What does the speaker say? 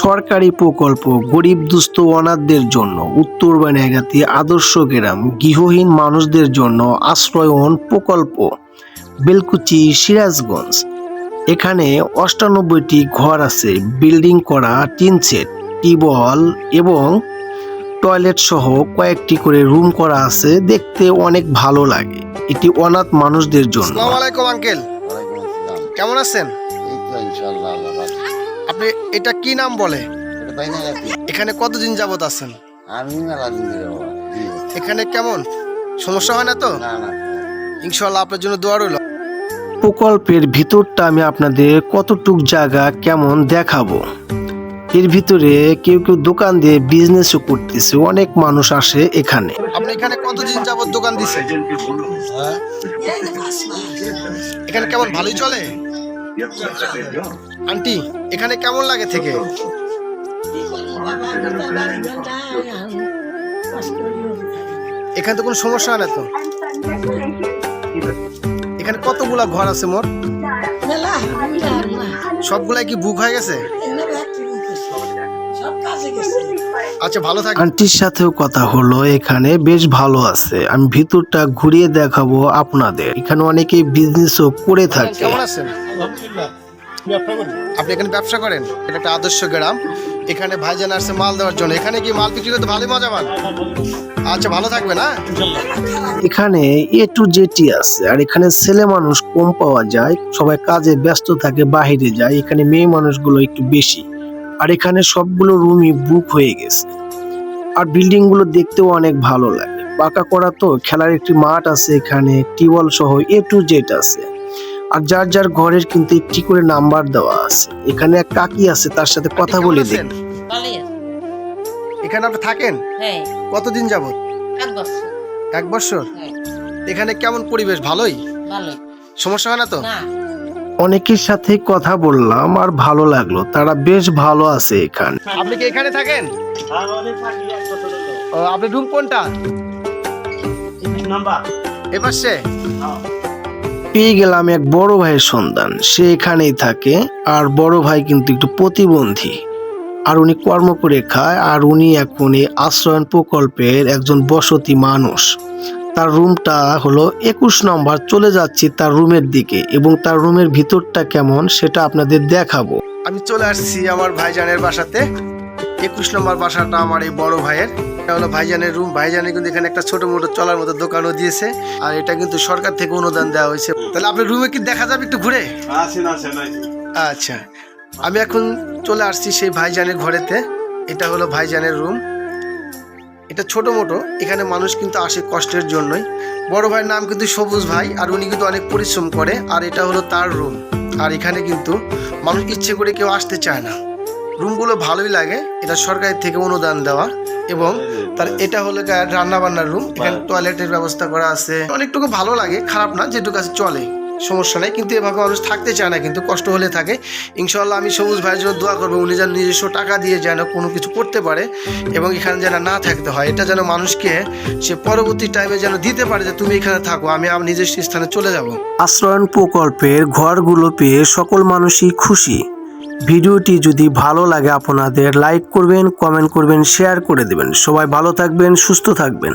সরকারি প্রকল্প গরিব দুস্থ অনাথদের জন্য। উত্তর বানিয়াগাতি আদর্শ গ্রাম গৃহহীন মানুষদের জন্য আশ্রয়ন প্রকল্প। বেলকুচি সিরাজগঞ্জ। এখানে অষ্টানব্বইটি ঘর আছে। বিল্ডিং করা টিন সেট টিবল এবং টয়লেট সহ কয়েকটি করে রুম করা আছে। দেখতে অনেক ভালো লাগে। এটি অনাথ মানুষদের জন্য। আসসালামু আলাইকুম আঙ্কেল। কেমন আছেন? ইনশাআল্লাহ আপনি এটা কি নাম বলে? এখানে কতদিন যাবত আছেন? আমি এখানে কেমন? সমস্যা হয় না তো? না না। ইনশাল্লাহ আপনার জন্য দোয়া রইল। প্রকল্পের ভিতরটা আমি আপনাদের কতটুক জায়গা কেমন দেখাবো। এর ভিতরে কেউ কেউ দোকান দিয়ে বিজনেসও করতেছে অনেক মানুষ আসে এখানে। আপনি এখানে কতদিন যাবত দোকান দিচ্ছেন হ্যাঁ। এখানে কেমন ভালোই চলে? আন্টি, এখানে কেমন লাগে থেকে? এখানে তো কোনো সমস্যা হয় না তো? এখানে কতগুলা ঘর আছে মোর? সবগুলাই কি বুক হয়ে গেছে? আচ্ছা ভালো থাকবেন আন্টির সাথেও কথা হলো এখানে বেশ ভালো আছে। আমি ভিতরটা ঘুরিয়ে দেখাবো আপনাদের। এখানে অনেকে বিজনেসও করে থাকে। কেমন আছেন? আপনি এখানে ব্যবসা করেন? এটা একটা আদর্শ গ্রাম। এখানে ভাইজান আসছে মাল দেওয়ার জন্য। এখানে কি মাল বিক্রি করতে ভালোই মজা পান? আচ্ছা ভালো থাকবেন হ্যাঁ? এখানে এ টু জেটি আছে আর এখানে ছেলে মানুষ কম পাওয়া যায় সবাই কাজে ব্যস্ত থাকে বাইরে যায়। এখানে মেয়ে মানুষগুলো একটু বেশি। আর এখানে সবগুলো রুমই বুক হয়ে গেছে। আর বিল্ডিংগুলো দেখতেও অনেক ভালো লাগে। পাকা করা তো খেলার একটি মাঠ আছে এখানে টিউবওয়েল সহ এ টু জেড আছে। আর যার যার ঘরের কিন্তু একটি করে নাম্বার দেওয়া আছে। এখানে এক কাকি আছে তার সাথে কথা বলে আছে। এখানে আপনি থাকেন? হ্যাঁ। কতদিন যাবত এক বছর। এক বছর? হ্যাঁ। এখানে কেমন পরিবেশ? ভালোই? ভালোই। সমস্যা হয় না তো? না। অনেকের সাথে কথা বললাম আর ভালো লাগল। তারা বেশ ভালো আছে এখানে। আপনি কি এখানে থাকেন? ও, আপনার রুম কোনটা? এ পাশে। পেয়ে গেলাম এক বড় ভাইয়ের সন্ধান সে এখানেই থাকে আর বড় ভাই কিন্তু একটু প্রতিবন্ধী। আর উনি কর্ম করে খায় আর উনি এখন এই আশ্রয়ন প্রকল্পের একজন বসতি মানুষ। তার রুমটা হলো একুশ নম্বর চলে যাচ্ছি তার রুমের দিকে এবং তার রুমের ভিতরটা কেমন সেটা আপনাদের দেখাবো। আমি চলে আসছি আমার ভাইজানের বাসাতে। একুশ নম্বর বাসাটা আমার এই বড় ভাইয়ের। এটা হলো ভাইজানের রুম। ভাইজানের কিন্তু এখানে একটা ছোট মোটো চলার মতো দোকানও দিয়েছে। আর এটা কিন্তু সরকার থেকে অনুদান দেওয়া হয়েছে। তাহলে আপনার রুমে কি দেখা যাবে একটু ঘুরে? আচ্ছা। আমি এখন চলে আসছি সেই ভাইজানের ঘরেতে। এটা হলো ভাইজানের রুম। এটা ছোট মোটো এখানে মানুষ কিন্তু আসে কষ্টের জন্যই। বড় ভাইয়ের নাম কিন্তু সবুজ ভাই আর উনি কিন্তু অনেক পরিশ্রম করে আর এটা হলো তার রুম আর এখানে কিন্তু মানুষ ইচ্ছে করে কেউ আসতে চায় না। রুমগুলো ভালোই লাগে এটা সরকারের থেকে অনুদান দেওয়া এবং তার এটা হলো রান্না বান্নার রুম এখানে টয়লেটের ব্যবস্থা করা আছে। অনেকটুকু ভালো লাগে খারাপ না যেটুকু আছে চলে। সমস্যা নেই, কিন্তু এভাবে মানুষ থাকতে চায় না, কিন্তু কষ্ট হলে থাকে। ইনশাল্লাহ আমি সবুজ ভাইয়ের জন্য দোয়া করব, উনি যেন নিজস্ব টাকা দিয়ে যেন কোনো কিছু করতে পারে এবং এখানে যেন না থাকতে হয়। এটা যেন মানুষকে সে পরবর্তী টাইমে যেন দিতে পারে যে, তুমি এখানে থাকো, আমি আমার নিজস্ব স্থানে চলে যাব। আশ্রয়ন প্রকল্পের ঘরগুলো পেয়ে সকল মানুষই খুশি। ভিডিওটি যদি ভালো লাগে, আপনাদের লাইক করবেন কমেন্ট করবেন শেয়ার করে দেবেন। সবাই ভালো থাকবেন, সুস্থ থাকবেন।